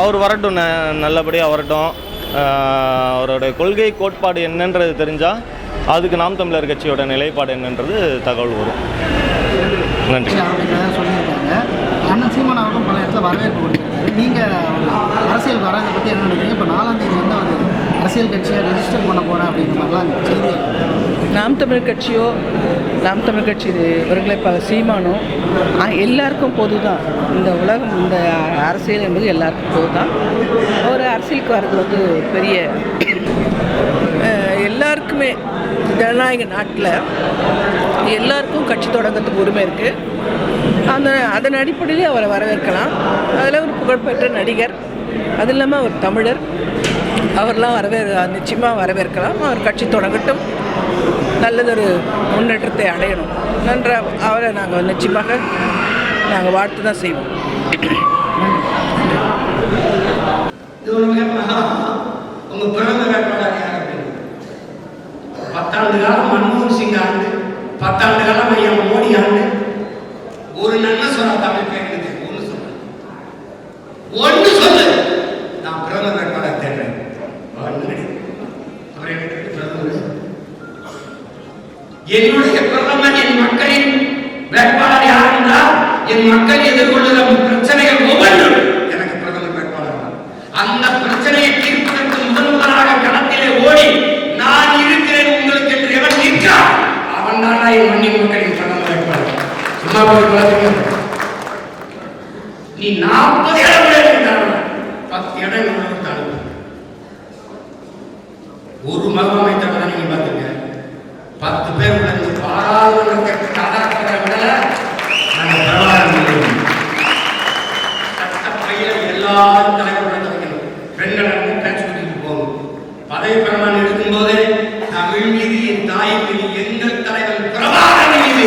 அவர் வரட்டும் ந நல்லபடியாக வரட்டும். ஆஹ் அவரோட கொள்கை கோட்பாடு என்னன்றது தெரிஞ்சால் அதுக்கு நாம் தமிழர் கட்சியோட நிலைப்பாடு என்னன்றது தகவல் வரும். நன்றி. அண்ணன் சீமான் அவர்களும் பல இடத்துல வரவேற்பு நீங்கள் அரசியல் வரதை பற்றி என்ன நினைக்கிறீங்க? இப்போ நாலாம் தேதி வந்து அவர் அரசியல் கட்சியை ரெஜிஸ்டர் பண்ண போகிறேன் அப்படிங்கிற மாதிரிலாம் செய்தி நாம் தமிழ் கட்சியோ நாம் தமிழ் கட்சி இவர்களை இப்போ சீமானோ எல்லாருக்கும் பொது தான் இந்த உலகம் இந்த அரசியல் என்பது எல்லாருக்கும் பொது தான் ஒரு அரசியலுக்கு வர்றது வந்து பெரிய எல்லாருக்குமே ஜனநாயக நாட்டில் எல்லாருக்கும் கட்சி தொடங்கிறதுக்கு உரிமை இருக்குது அந்த அதன் அடிப்படையிலே அவரை வரவேற்கலாம். அதில் ஒரு புகழ்பெற்ற நடிகர் அது இல்லாமல் அவர் தமிழர். அவர்லாம் வரவே நிச்சயமாக வரவேற்கலாம். அவர் கட்சி தொடங்கட்டும். நல்லதொரு முன்னேற்றத்தை அடையணும். நன்றாக அவரை நாங்கள் நிச்சயமாக நாங்கள் வாழ்த்து தான் செய்வோம். பிறந்த வேட்பாளர் பத்தாண்டு காலம் மன்மோகன் சிங் ஆண்டு பத்தாண்டு காலம் ஐயா மோடி ஆண்டு ஒரு நன்மை சொல்ல தமிழ் பேருக்கு ஒன்று சொல்லு ஒன்று சொல்லு நான் பிறந்த வேட்பாளர் தேடுறேன் ஒண்ணு கிடையாது. அவர் எனக்கு பிரதமர் என்னுடைய பிரதமர் என் மக்களின் வேட்பாளர் யார் என்றால் என் மக்கள் எதிர்கொள்ளுகிற பிரச்சனைகள் ஒவ்வொன்றும் எனக்கு பிரதமர் வேட்பாளர் அந்த பிரச்சனையை தீர்ப்பதற்கு முதல்வராக களத்திலே ஓடி நான் இருக்கிறேன் உங்களுக்கு என்று எவன் நிற்கிறான்? அவன் தான் என் மண்ணின் மக்களின் பிரதமர் வேட்பாளர். சும்மா போய் குழந்தைங்க நீ நாற்பது இடம் தரணும். பத்து இடம் ஒரு மகன் பதவி பிரமாணம் எடுக்கும்போது தமிழ் மீது என் தாய் மீது எங்கள் தலைவர் பிரபாகரன் மீது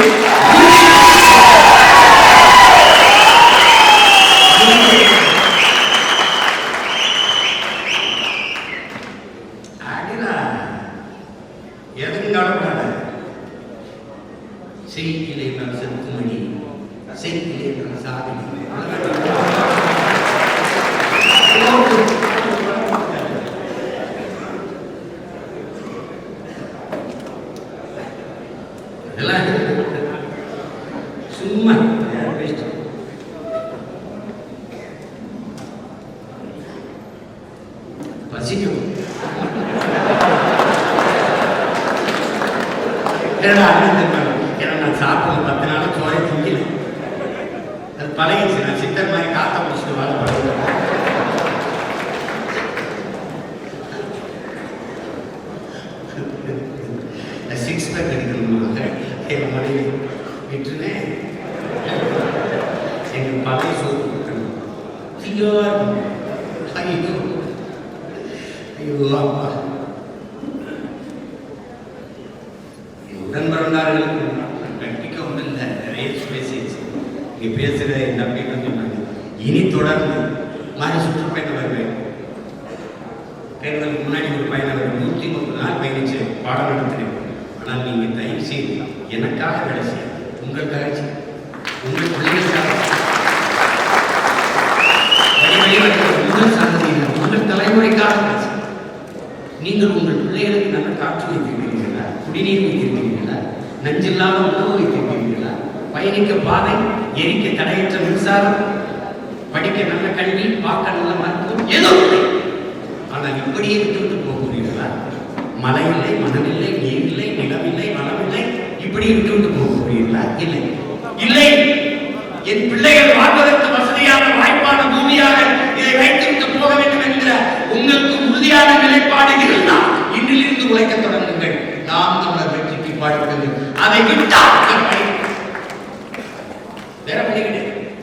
செய்தியிலே நான் செலுத்துமணி செய்தியிலே நான் சாதனை. இதெல்லாம் சும்மா waste. பசிக்கும் என்னடா அண்ணன் திட்டுறாங்க. ஏன்னா நான் சாப்பிட பத்து நாள் சோறை திங்கல அது பழகிடுச்சு நான் சித்தர் மாதிரி காத்த முடிச்சுட்டு வாழ பழகுறேன் சிக்ஸ் பேக் எடுக்கணுமாக என் மனைவி விட்டுனே எங்கள் பழைய சோறு கொடுக்கணும் ஐயோ ஐயோ ஐயோ அப்பா உடன் பிறந்தார்களுக்கு கட்டிக்க ஒன்றும் இல்லை. நிறைய பேசிடுச்சு இங்கே பேசுகிற என் தம்பின்னு சொன்னாங்க. இனி தொடர்ந்து மாதிரி சுற்றுப்பயணம் வருவேன் தேர்தலுக்கு முன்னாடி ஒரு பயணம். நூற்றி முப்பது நாள் பயணிச்சு பாடம் நடத்தினேன். ஆனால் நீங்கள் தயவு செய்து எனக்காக வேலை செய்ய உங்களுக்காக செய்ய. உங்கள் பிள்ளைகளுக்காக உங்கள் சந்ததியினர் உங்கள் தலைமுறைக்காக நீங்கள் உங்கள் பிள்ளைகளுக்கு நல்ல காற்று வைத்திருக்கிறீர்களா? குடிநீர் வைத்திருக்கிறீர்களா? நஞ்சில்லாத உணவு வைத்திருக்கிறீர்களா? பயணிக்க பாதை எரிக்க தடையற்ற மின்சாரம் படிக்க நல்ல கல்வி பார்க்க நல்ல மருத்துவம் ஏதோ இல்லை. ஆனால் இப்படியே விட்டுவிட்டு போகிறீர்களா? மழை இல்லை நீரில்லை நிலமில்லை மனமில்லை இப்படி விட்டுவிட்டு போகிறீர்களா இல்லை. இல்லை. என் பிள்ளைகள் வாழ்வதற்கு வசதியான வாய்ப்பான பூமியாக இதை வைத்துவிட்டு போக வேண்டும் என்கிற உங்களுக்கு உறுதியான நிலைப்பாடு இருந்தால் இன்றிலிருந்து உழைக்க தொடங்குங்கள். நாம் தமிழர் வெற்றிக்கு பாடுபடுங்கள். அதை விட்டால்